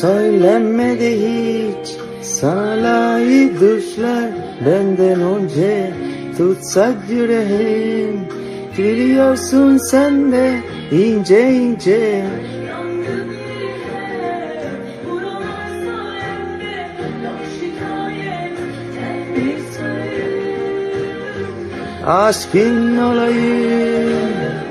Söylenmedi hiç. Salayı düşler benden önce. Tutsak yüreğim. Gülüyorsun sen de ince ince. Aşkın olayım.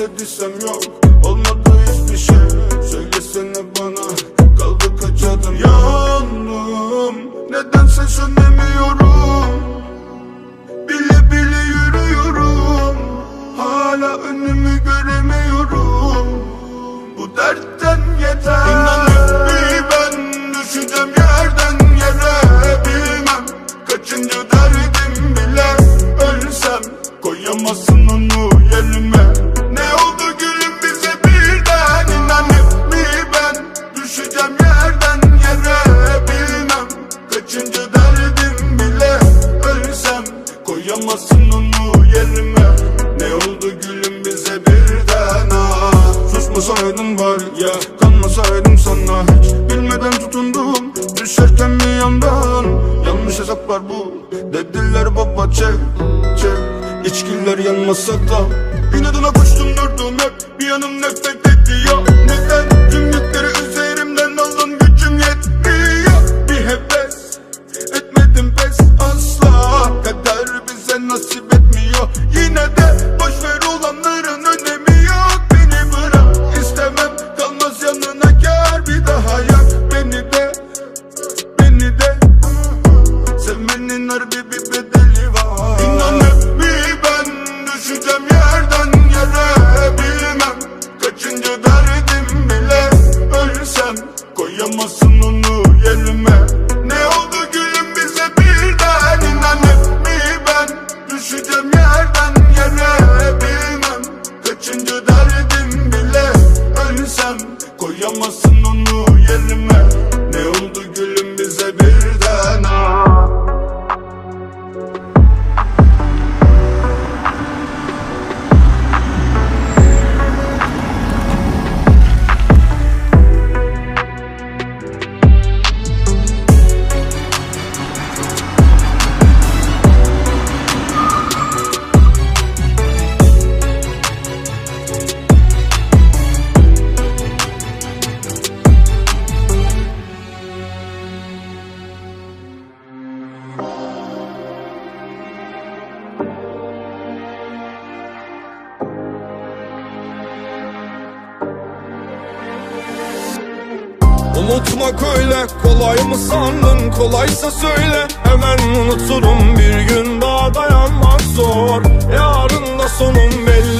Hayrete düşsem yok. Olmadı hiçbir şey koyamazsın onu yerime. Ne oldu gülüm bize birden ah. Susmasaydın var ya kanmasaydım sana hiç. Bilmeden tutundum düşerken bir yandan. Yanlış hesaplar bu dediler baba çek çek. İçkiler yanmasa da İnadına koştum durdum hep. Bir yanım nefret ediyor Neden tüm yükleri nasip etmiyor. Yine de Unutmak öyle. Kolay mı sandın? Kolaysa söyle. Hemen unuturum. Bir gün daha dayanmak zor. Yarın da sonum belli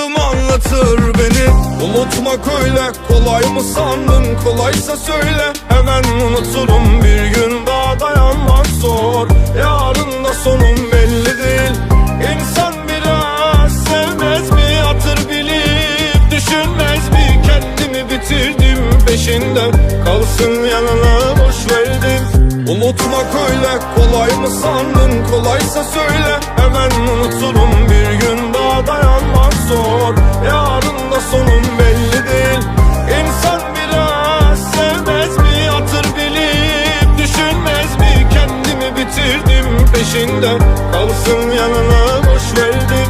Unutmak öyle kolay mı sandın? Kolaysa söyle. Hemen unuturum Bir gün daha dayanmak zor. Yarın da sonum belli değil. İnsan biraz sevmez mi? Hatır bilip Düşünmez mi? Kendimi bitirdim peşinde Kalsın yanına boş verdim. Unutmak öyle kolay mı sandın? Kolaysa söyle. Hemen unuturum bir gün daha dayanmak zor. Yarın peşinden Kalsın yanına boş verdi